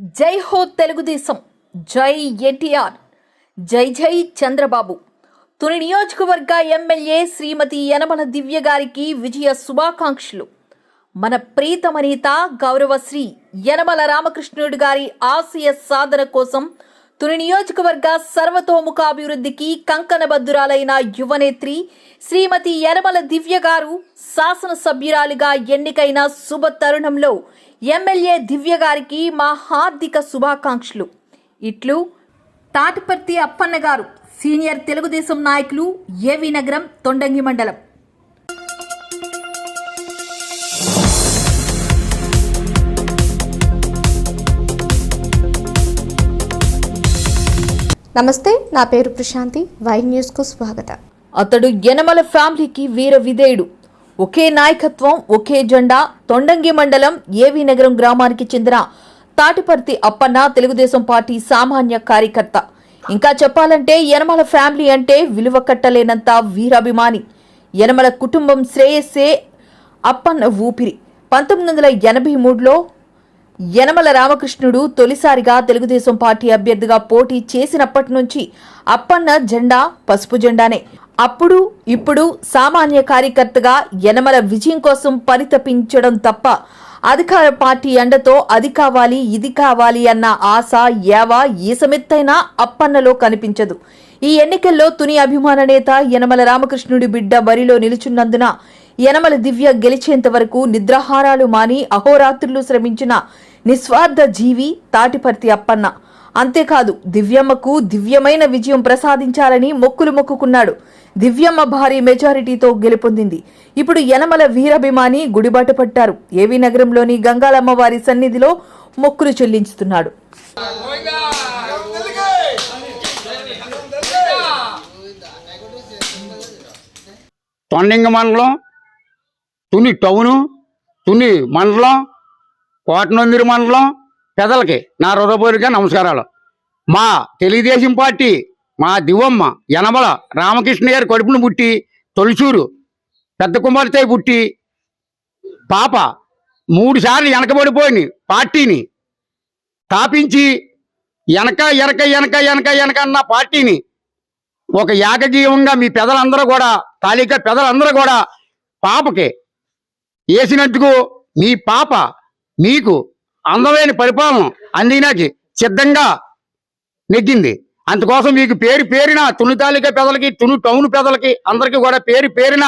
జై హో తెలుగుదేశం జై ఎన్టీఆర్ జై జై చంద్రబాబు. తుని నియోజకవర్గ ఎమ్మెల్యే శ్రీమతి యనమల దివ్య గారికి విజయ శుభాకాంక్షలు. మన ప్రీతమనీత గౌరవశ్రీ యనమల రామకృష్ణుడు గారి ఆశయ సాధన కోసం తుని నియోజకవర్గ సర్వతోముఖాభివృద్ధికి కంకణబద్ధురాలైన యువనేత్రి శ్రీమతి యనమల దివ్య గారు శాసనసభ్యురాలిగా ఎన్నికైన శుభ తరుణంలో ఎమ్మెల్యే దివ్య గారికి మా హార్దిక శుభాకాంక్షలు. ఇట్లు తాటిపర్తి అప్పన్న గారు సీనియర్ తెలుగుదేశం నాయకులు ఏవి నగరం తొండంగి మండలం. నమస్తే నా పేరు ప్రశాంతి. వై న్యూస్కు స్వాగతం. అతడు యనమల ఫ్యామిలీకి వీర విధేయుడు. ఒకే నాయకత్వం ఒకే జెండా తొండంగి మండలం ఏవి నగరం గ్రామానికి చెందిన తాటిపర్తి అప్పన్న తెలుగుదేశం పార్టీ సామాన్య కార్యకర్త. ఇంకా చెప్పాలంటే యనమల ఫ్యామిలీ అంటే విలువ కట్టలేనంత వీరాభిమాని. యనమల కుటుంబం శ్రేయస్సే అప్పన్న ఊపిరి. పంతొమ్మిది వందల ఎనభై మూడులో యనమల రామకృష్ణుడు తొలిసారిగా తెలుగుదేశం పార్టీ అభ్యర్థిగా పోటీ చేసినప్పటి నుంచి అప్పన్న జెండా పసుపు జెండానే. అప్పుడు ఇప్పుడు సామాన్య కార్యకర్తగా యనమల విజయం కోసం పరితపించడం తప్ప అధికార పార్టీ ఎండతో అది కావాలి ఇది కావాలి అన్న ఆశ ఏవ ఏ సమెత్తైనా అప్పన్నలో కనిపించదు. ఈ ఎన్నికల్లో తుని అభిమాన నేత యనమల రామకృష్ణుడి బిడ్డ బరిలో నిలుచున్నందున యనమల దివ్య గెలిచేంత వరకు నిద్రాహారాలు మాని అహోరాత్రులు శ్రమించిన నిస్వార్థ జీవి తాటిపర్తి అప్పన్న. అంతేకాదు దివ్యమ్మకు దివ్యమైన విజయం ప్రసాదించాలని మొక్కులు మొక్కుకున్నాడు. దివ్యమ్మ భారీ మెజారిటీతో గెలుపొందింది. ఇప్పుడు యనమల వీరాభిమాని గుడిబాట పట్టారు. ఏవి నగరంలోని గంగాలమ్మ వారి సన్నిధిలో మొక్కులు చెల్లించుతున్నాడు. తొండింగ మండలం తుని టౌను తుని మండలం కోటనందిరి మండలం పెదలకి నా హృదయపూర్వక నమస్కారాలు. మా తెలుగుదేశం పార్టీ మా దివమ్మ యనమల రామకృష్ణ గారి కడుపును పుట్టి తొలిచూరు పెద్ద కుమార్తె పుట్టి పాప మూడు సార్లు వెనకబడిపోయింది పార్టీని. స్థాపించి వెనక వెనక వెనక వెనక వెనక అన్న పార్టీని ఒక ఏకగీయంగా మీ పెదలందరూ కూడా తాలిక పెదలందరూ కూడా పాపకి వేసినట్టుకు మీ పాప మీకు అందమైన పరిపాలన అందినాకి సిద్ధంగా నెగ్గింది. అందుకోసం మీకు పేరు పేరిన తుని తాలూకా పెదలకి తుని టౌన్ పెదలకి అందరికీ కూడా పేరు పేరిన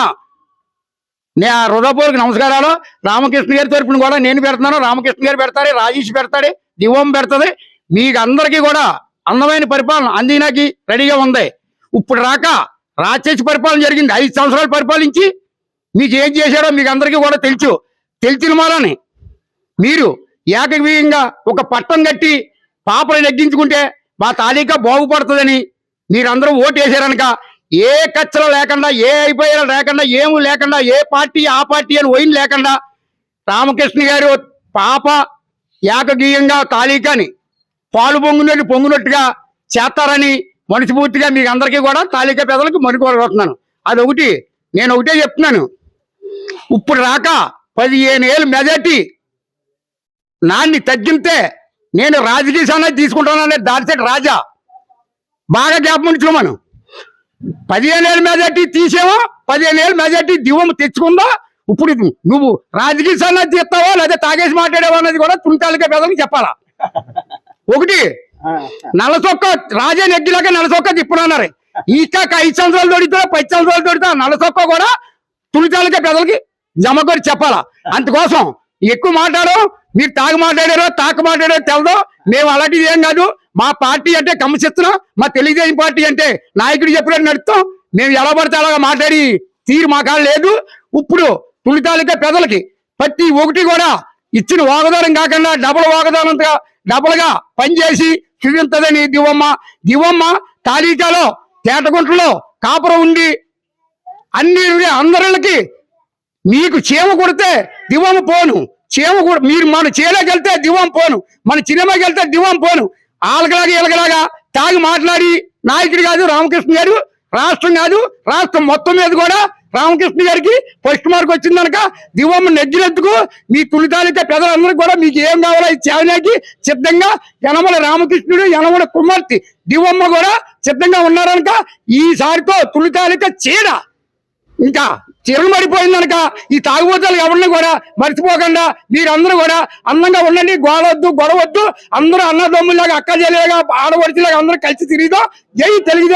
నే హృదయపూర్వక నమస్కారాలు. రామకృష్ణ గారి తరపున కూడా నేను పెడుతున్నాను రామకృష్ణ గారు పెడతాడు రాజేష్ పెడతాడు దివం పెడతది మీకు అందరికీ కూడా అందమైన పరిపాలన అందినాకి రెడీగా ఉంది. ఇప్పుడు రాక రాక్షసి పరిపాలన జరిగింది. ఐదు సంవత్సరాలు పరిపాలించి మీకు ఏం చేశాడో మీకు అందరికీ కూడా తెలుసు. తెలిసిన మాలని మీరు ఏకవీయంగా ఒక పట్టం కట్టి పాపలు నెగ్గించుకుంటే మా తాలూకా బాగుపడుతుందని మీరందరూ ఓటు వేసారనక ఏ కచ్చలు లేకుండా ఏ అయిపోయారు లేకుండా ఏమీ లేకుండా ఏ పార్టీ ఆ పార్టీ అని పోయిన లేకుండా రామకృష్ణ గారు పాప ఏకగీయంగా తాలూకాని పాలు పొంగునట్టు పొంగునట్టుగా చేస్తారని మనస్ఫూర్తిగా మీకు అందరికీ కూడా తాలూకా పెదలకు మనుకోరుకుంటున్నాను అది ఒకటి నేను ఒకటే చెప్తున్నాను. ఇప్పుడు రాక పదిహేను ఏళ్ళు మెజార్టీ నాన్ని తగ్గితే నేను రాజకీయ సన్నాయి తీసుకుంటాననే దాడిసెట్ రాజా. బాగా జ్ఞాపకం ఉంచుకోమను పదిహేను ఏళ్ళ మెజార్టీ తీసేవో? పదిహేను ఏళ్ళ మెజార్టీ దివ్వం తెచ్చుకుందా? ఇప్పుడు నువ్వు రాజకీయ సన్నాయి తీస్తావో? లేదా తాగేసి మాట్లాడేవో అనేది కూడా తుంటాలిక పెదలకు చెప్పాలా? ఒకటి నల్ల చొక్క రాజా నెగ్గిలాగా నల్ల చొక్క తిప్పునన్నారు. ఇంకా ఐదు సంవత్సరాలు దొడితే పది సంవత్సరాలు దొడితే చొక్క కూడా తులితాలిక పెదలకి జమకొని చెప్పాలా? అందుకోసం ఎక్కువ మాట్లాడు మీరు తాగు మాట్లాడారో తాక మాట్లాడారో తెలదు. మేము అలాంటిది ఏం కాదు. మా పార్టీ అంటే కమ్మశిస్తున్నాం మా తెలుగుదేశం పార్టీ అంటే నాయకుడు చెప్పినట్టు నడుస్తాం. మేము ఎలా పడితే అలాగా మాట్లాడి తీరు మాకా లేదు. ఇప్పుడు తులితాలిక పెదలకి ప్రతి ఒకటి కూడా ఇచ్చిన వాగదానం కాకుండా డబుల్ వాగదానంగా డబుల్గా పనిచేసి చూపించదని దివమ్మ దివమ్మ తాలీకాలో తేటగుంటలో కాపురం ఉండి అన్ని అందరికి మీకు చీమ కొడితే దివమ్మ పోను. చీమ కూడా మీరు మన చీలకి వెళ్తే దివం పోను. మన సినిమాకి వెళ్తే దివం పోను. ఆలకలాగా ఇలకలాగా తాగి మాట్లాడి నాయకుడు కాదు రామకృష్ణ గారు రాష్ట్రం కాదు రాష్ట్రం మొత్తం మీద కూడా రామకృష్ణ గారికి ఫస్ట్ మార్క్ వచ్చిందనక దివమ్మ నెగ్గినందుకు మీ తులితాలిక పెద్దలందరికీ కూడా మీకు ఏం కావాలో చేయడానికి సిద్ధంగా యనమల రామకృష్ణుడు యనమల కుమార్తె దివమ్మ కూడా సిద్ధంగా ఉన్నారనక ఈసారితో తులితాలిక చీడ ఇంకా చిరమడిపోయిందనక ఈ తాగుబోతులు ఎవరిని కూడా మర్చిపోకుండా మీరందరూ కూడా అందంగా ఉండండి గోడవద్దు గొడవద్దు అందరూ అన్నదమ్ములాగా అక్క చెల్లెలుగా ఆడవడిచిలాగా అందరూ కలిసి తిరిగిదో జై తెలుగుదేశం.